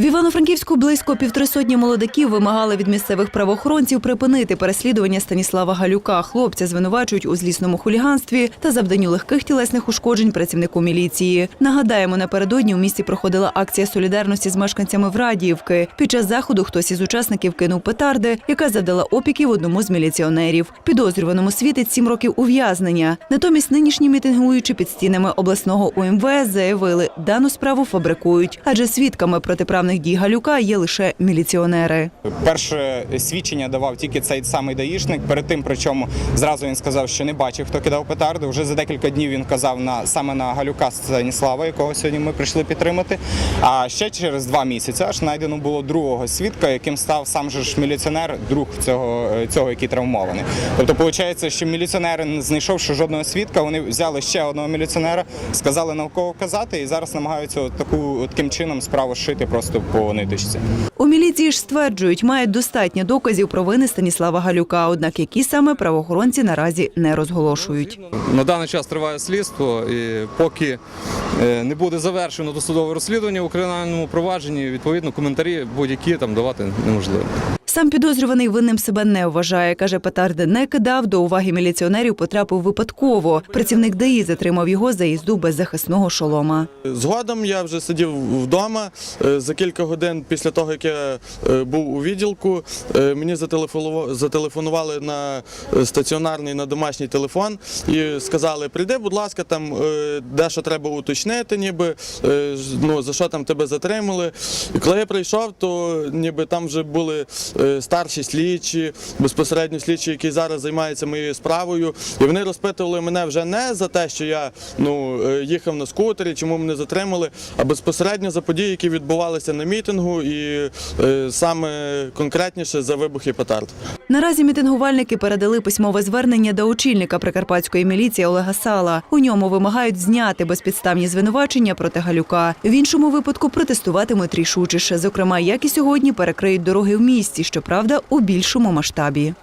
В Івано-Франківську близько півтори сотні молодиків вимагали від місцевих правоохоронців припинити переслідування Станіслава Галюка. Хлопця звинувачують у злісному хуліганстві та завданню легких тілесних ушкоджень працівнику міліції. Нагадаємо, напередодні у місті проходила акція солідарності з мешканцями Врадіївки. Під час заходу хтось із учасників кинув петарди, яка завдала опіків одному з міліціонерів. Підозрюваному світить сім років ув'язнення. Натомість нинішні мітингуючі під стінами обласного УМВС заявили, дану справу фабрикують, адже свідками протиправних дій Галюка є лише міліціонери. Перше свідчення давав тільки цей самий даїшник. Перед тим, причому зразу він сказав, що не бачив, хто кидав петарди. Вже за декілька днів він казав на саме на Галюка Станіслава, якого сьогодні ми прийшли підтримати. А ще через два місяці аж знайдено було другого свідка, яким став сам же ж міліціонер, друг цього, цього який травмований. Тобто, виходить, що міліціонери, не знайшовши жодного свідка, вони взяли ще одного міліціонера, сказали науково казати, і зараз намагаються таку таким чином справу шити просто по ниточці. У міліції ж стверджують, мають достатньо доказів про вини Станіслава Галюка, однак які саме правоохоронці наразі не розголошують. На даний час триває слідство, і поки е, не буде завершено досудове розслідування у кримінальному провадженні, відповідно коментарі будь-які там давати неможливо. Сам підозрюваний винним себе не вважає. Каже, петарди не кидав, до уваги міліціонерів потрапив випадково. Працівник ДАІ затримав його за їзду без захисного шолома. Згодом я вже сидів вдома. Е, За кілька годин після того, як я е, був у відділку, е, мені зателефонували, на стаціонарний на домашній телефон і сказали: прийди, будь ласка, там дещо треба уточнити, ніби ну, за що там тебе затримали. І коли я прийшов, то ніби там вже були старші слідчі, безпосередньо слідчі, які зараз займаються моєю справою. І вони розпитували мене вже не за те, що я ну, е, їхав на скутері, чому мене затримали, а безпосередньо за події, які відбувалися на мітингу, і е, саме конкретніше за вибухи петард. Наразі мітингувальники передали письмове звернення до очільника прикарпатської міліції Олега Сала. У ньому вимагають зняти безпідставні звинувачення проти Галюка. В іншому випадку протестуватимуть рішучіше. Зокрема, як і сьогодні перекриють дороги в місті, щоправда, у більшому масштабі.